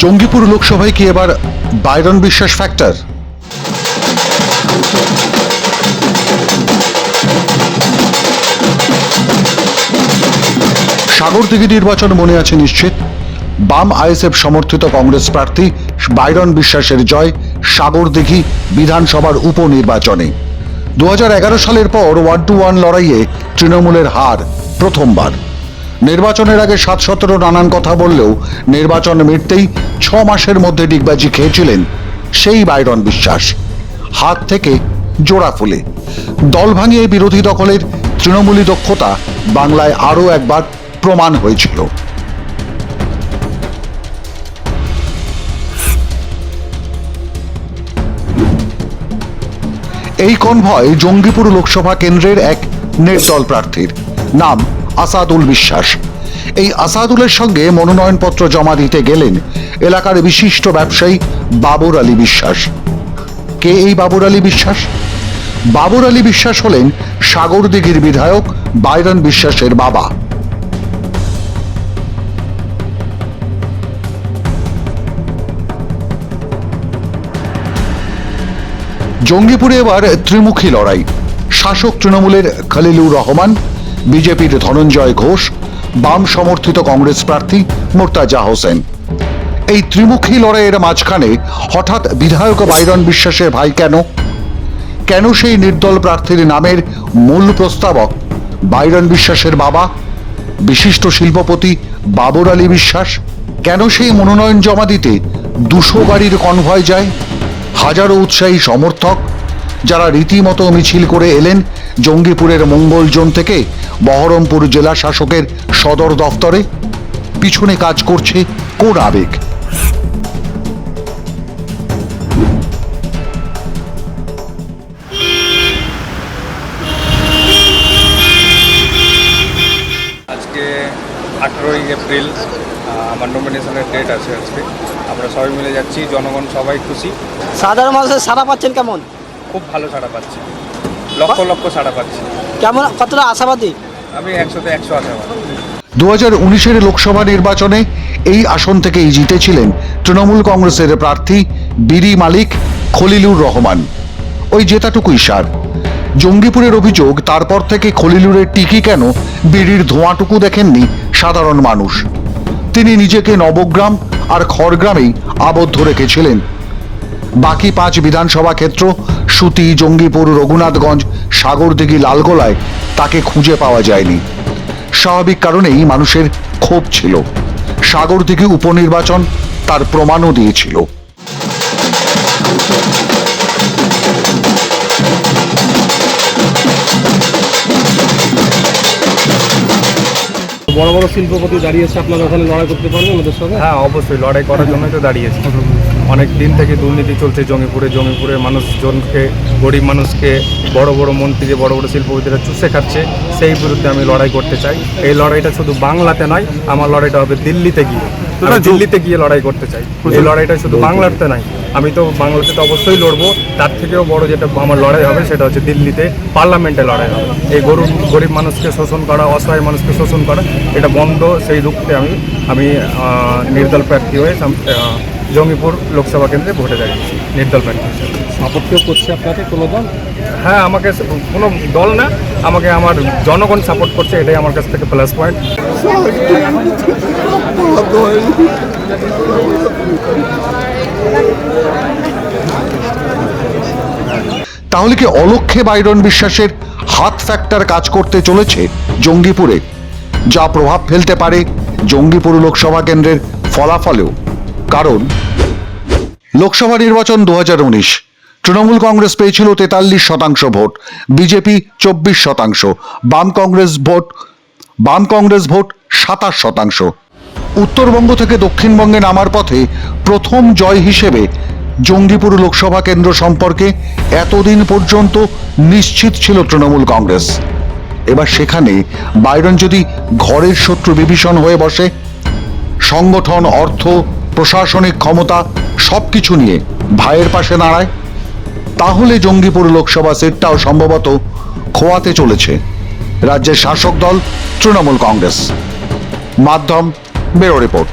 জঙ্গিপুর লোকসভায় কি এবার বাইরন বিশ্বাস ফ্যাক্টর সাগরদিঘি নির্বাচন মনে আছে নিশ্চিত। বাম আইএসএফ সমর্থিত কংগ্রেস প্রার্থী বাইরন বিশ্বাসের জয় সাগরদিঘি বিধানসভার উপনির্বাচনে। দু হাজার এগারো সালের পর ওয়ান টু ওয়ান লড়াইয়ে তৃণমূলের হার প্রথমবার। নির্বাচনের আগে সাত সতেরো নানান কথা বললেও নির্বাচন মিটতেই ছ মাসের মধ্যে ডিগবাজি খেয়েছিলেন সেই বাইরন বিশ্বাস। হাত থেকে জোড়া ফুলে। দল ভাঙিয়ে বিরোধী দখলের তৃণমূলী দক্ষতা বাংলায় আরও একবার প্রমাণ হয়েছিল। এই কনভয় জঙ্গিপুর লোকসভা কেন্দ্রের এক নির্দল প্রার্থীর নাম আসাদুল বিশ্বাস। এই আসাদুলের সঙ্গে মনোনয়নপত্র জমা দিতে গেলেন এলাকার বিশিষ্ট ব্যবসায়ী বাবর আলী বিশ্বাস। কে এই বাবর আলী বিশ্বাস? বাবর আলী বিশ্বাস হলেন সাগরদিঘির বিধায়ক বাইরন বিশ্বাসের বাবা। জঙ্গিপুরে এবার ত্রিমুখী লড়াই। শাসক তৃণমূলের খালিলুর রহমান বিজেপির ধনঞ্জয় ঘোষ, বাম সমর্থিত কংগ্রেস প্রার্থী মোর্তাজা হোসেন। এই ত্রিমুখী লড়াইয়ের মাঝখানে হঠাৎ বিধায়ক বাইরন বিশ্বাসের ভাই কেন? কেন সেই নির্দল প্রার্থীর নামের মূল প্রস্তাবক বাইরন বিশ্বাসের বাবা, বিশিষ্ট শিল্পপতি বাবর আলী বিশ্বাস? কেন সেই মনোনয়ন জমা দিতে দুশো গাড়ির কনভয় যায়? হাজারো উৎসাহী সমর্থক, যারা রীতিমতো মিছিল করে এলেন জঙ্গিপুরের মঙ্গল জোন থেকে বহরমপুর জেলা শাসকের সদর দফতরে। পিছনে কাজ করছে কোন আবেগ? আজকে আঠেরোই এপ্রিল আমার নমিনেশনের ডেট আছে আজকে। আমরা সবাই মিলে যাচ্ছি জনগণ সবাই খুশি। সাধারণ মানুষের সাড়া পাচ্ছেন কেমন? খুব ভালো ছাড়া পাচ্ছি। লক্ষ লক্ষ ছাড়া পাচ্ছি। কেমন কতটা আশাবাদী? দু হাজার উনিশের লোকসভা নির্বাচনে এই আসন থেকেই জিতেছিলেন তৃণমূল কংগ্রেসের প্রার্থী বিরি মালিক খলিলুর রহমান। ওই জেতাটুকুই সার। জঙ্গিপুরের অভিযোগ, তারপর থেকে খলিলুরের টিকি কেন বিড়ির ধোঁয়াটুকু দেখেননি সাধারণ মানুষ। তিনি নিজেকে নবগ্রাম আর খড়গ্রামেই আবদ্ধ রেখেছিলেন। বাকি পাঁচ বিধানসভা ক্ষেত্র, সুতি, জঙ্গিপুর, রঘুনাথগঞ্জ, সাগরদিঘি, লালগোলায় তাকে খুঁজে পাওয়া যায়নি। স্বাভাবিক কারণেই মানুষের ক্ষোভ ছিল। সাগরদিঘি উপনির্বাচন তার প্রমাণও দিয়েছিল। বড় বড় শিল্পপতি দাঁড়িয়েছে আপনারা ওখানে লড়াই করতে পারবেন ওদের সঙ্গে? হ্যাঁ অবশ্যই লড়াই করার জন্যই তো দাঁড়িয়েছি। অনেক দিন থেকে দুর্নীতি চলছে জঙ্গিপুরে। জঙ্গিপুরে মানুষজনকে গরিব মানুষকে বড় বড় মন্ত্রী যে বড় বড় শিল্পপতিরা চুষে খাচ্ছে সেই বিরুদ্ধে আমি লড়াই করতে চাই। এই লড়াইটা শুধু বাংলাতে নয় আমার লড়াইটা হবে দিল্লিতে গিয়ে। দিল্লিতে গিয়ে লড়াই করতে চাই। এই লড়াইটা শুধু বাংলাতে নাই আমি তো বাংলাতে তো অবশ্যই লড়বো। তার থেকেও বড় যেটা আমার লড়াই হবে সেটা হচ্ছে দিল্লিতে পার্লামেন্টে লড়াই হবে। এই গরু গরিব মানুষকে শোষণ করা অসহায় মানুষকে শোষণ করা এটা বন্ধ সেই রুখতে আমি আমি নির্দল প্রার্থী হয়ে জঙ্গিপুর লোকসভা কেন্দ্রে ভোটে দাঁড়িয়েছি নির্দল প্রার্থী হিসেবে। সাপোর্ট কেউ করছে আপনাকে কোনো দল? হ্যাঁ আমাকে কোনো দল না আমাকে আমার জনগণ সাপোর্ট করছে এটাই আমার কাছ থেকে প্লাস পয়েন্ট তাহলে কি অলক্ষে বাইরন বিশ্বাসের হাত ফ্যাক্টর কাজ করতে চলেছে জঙ্গিপুরে? যা প্রভাব ফেলতে পারে জঙ্গিপুর লোকসভা কেন্দ্রের ফলাফলেও। কারণ লোকসভা নির্বাচন দু হাজার উনিশ, তৃণমূল কংগ্রেস পেয়েছিল তেতাল্লিশ শতাংশ ভোট, বিজেপি চব্বিশ শতাংশ, বাম কংগ্রেস ভোট, বাম কংগ্রেস ভোট সাতাশ শতাংশ। উত্তরবঙ্গ থেকে দক্ষিণবঙ্গে নামার পথে প্রথম জয় হিসেবে জঙ্গিপুর লোকসভা কেন্দ্র সম্পর্কে এতদিন পর্যন্ত নিশ্চিত ছিল তৃণমূল কংগ্রেস। এবার সেখানে বাইরন যদি ঘরের শত্রু বিভীষণ হয়ে বসে, সংগঠন, অর্থ প্রশাসনিক ক্ষমতা সব কিছু নিয়ে ভাইয়ের পাশে দাঁড়ায়, তাহলে জঙ্গিপুর লোকসভা সিটটাও সম্ভবত খোয়াতে চলেছে রাজ্যের শাসক দল তৃণমূল কংগ্রেস। মাধ্যম বেরো রিপোর্ট।